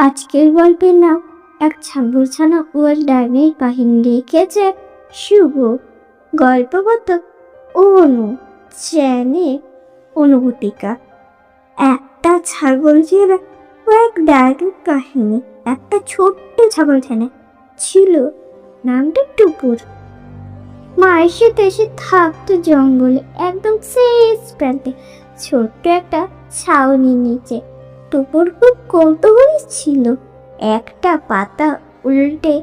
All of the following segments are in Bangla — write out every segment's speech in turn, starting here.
আজকের গল্পের নাম, এক ছাগল ছানা ওর ডাইনের কাহিনী লিখেছে শুভ গল্প গল্পগত অনু চ্যানে অনুভূতিকা। একটা ছাগল ছিল ও এক ডাইনের কাহিনী। একটা ছোট্ট ছাগল ছানা ছিল, নামটা টুপুর মায়ের সাথে এসে থাকতো জঙ্গলে, একদম শেষ প্রান্তে। ছোট্ট একটা ছাউনি নিচে। টুপুর খুব কৌতূহলী ছিল। একটা পাতা উল্টে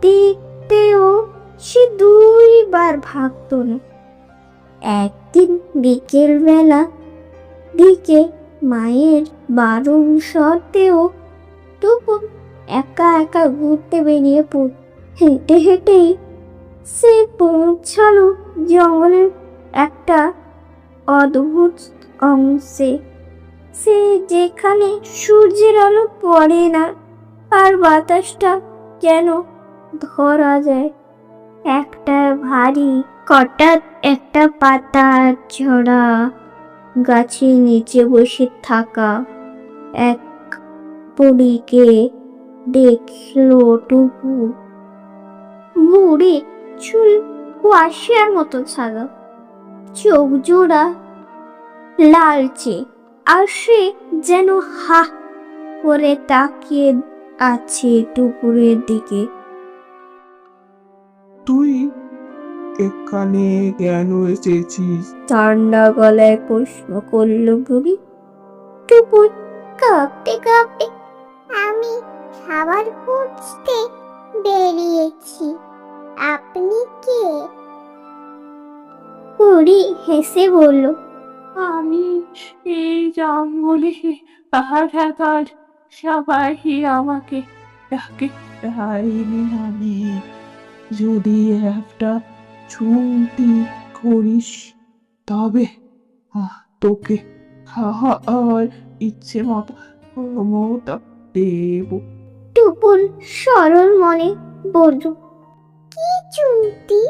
দেখতেও সে দুইবার ভাবত না। একদিন বিকেলবেলা দিকে মায়ের বারণ সত্ত্বেও টুপুর একা একা ঘুরতে বেরিয়ে পড়। হেঁটে হেঁটেই সে পৌঁছালো জঙ্গলের একটা অদ্ভুত অংশে। সে যেখানে সূর্যের আলো পড়ে না আর বাতাসটা যেন ধরা যায়। একটা ভারী, হঠাৎ একটা পাতা ঝরা গাছের নিচে বসে থাকা এক বুড়িকে দেখল টুকু বুড়ি চুল কুয়াশার মতো ছাগা চোখ জোড়া লালচে। আর সে যেন হা করে তাকিয়ে আছে টুকুরের দিকে। তুই এখানে কেন এসেছিস? ঠান্ডা গলায় প্রশ্ন করল বুড়ি। টুকুর কাঁপতে কাঁপতে আমি খাবার খুঁজতে বেরিয়েছি। আপনি কে? বুড়ি হেসে বলল আমি এই জঙ্গলে পাহাড় সবাই আমাকে ডাকে। তাইনি আমি যদি একটা চুমটি করিস তবে আহ, তোকে খাওয়ার ইচ্ছে মতো মতো দেব। টুপুর সরল মনে বলল কি চুমটি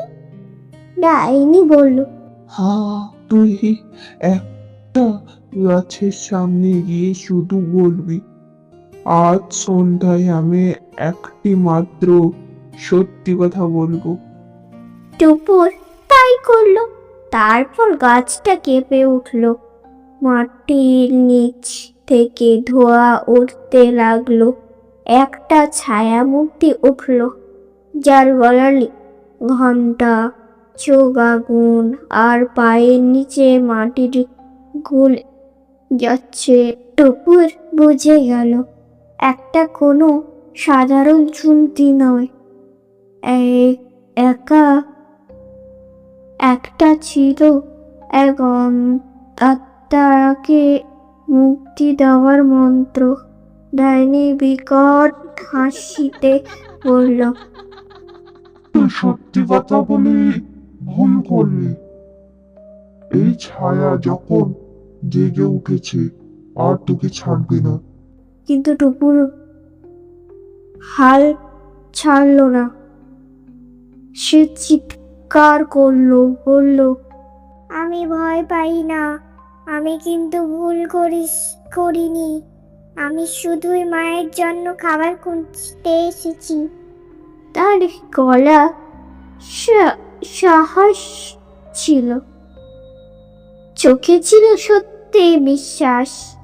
ডাইনি বলল হ্যাঁ তুই একটা গাছের সামনে গিয়ে শুধু বলবি, আজ সন্ধ্যায় আমি একটি মাত্র সত্যি কথা বলব। টুপুর তাই করল। তারপর গাছটা কেঁপে উঠল। মাটির নিচ থেকে ধোয়া উঠতে লাগল। একটা ছায়া মূর্তি উঠল, যার গলার ঘণ্টা চোখ আগুন আর পায়ের নিচে মাটির গুল যাচ্ছে। টুপুর বুঝে গেল, একটা কোনো সাধারণ চুমতি নয়। এক একা একটা ছিল এক আত্মাকে মুক্তি দেওয়ার মন্ত্র। ডাইনি বিকট হাসিতে বলল সত্যি কথা বলে ভুল করলি? এই ছায়া যখন জেগে উঠেছে আর তোকে ছাড়বে না। কিন্তু টুপুর হাল ছাড়ল না। সে চিৎকার করল বলল আমি ভয় পাই না। আমি কিন্তু ভুল করিস করিনি। আমি শুধুই মায়ের জন্য খাবার খুঁজতে এসেছি। তার গলা সা- সাহস ছিল। চোখে ছিল সত্যি বিশ্বাস।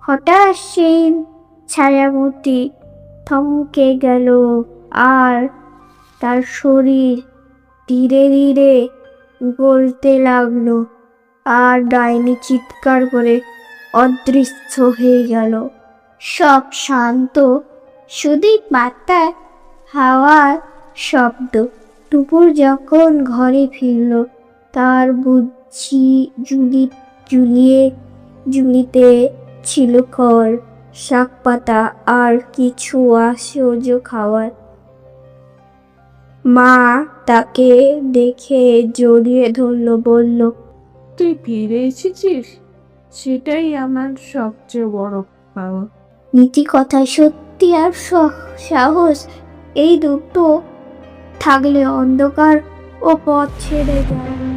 হঠাৎ সেই ছায়ামূর্তি থমকে গেল আর তার শরীর ধীরে ধীরে গলতে লাগল আর ডাইনি চিৎকার করে অদৃশ্য হয়ে গেল। সব শান্ত শুধুই পাতায় হাওয়ার শব্দ। দুপুর যখন ঘরে ফিরল তার বুঝি জুলি জুলিয়ে জুলিতে ছিল খড় শাক পাতা আর কিছু আশ্চর্য খাওয়ার। মা তাকে দেখে জড়িয়ে ধরলো বলল তুই ফিরে এসেছিস? সেটাই আমার সবচেয়ে বড় পাওয়া। নীতি কথা সত্যি আর সাহস এই দুটো থাকলে অন্ধকার ও পথ ছেড়ে যায়।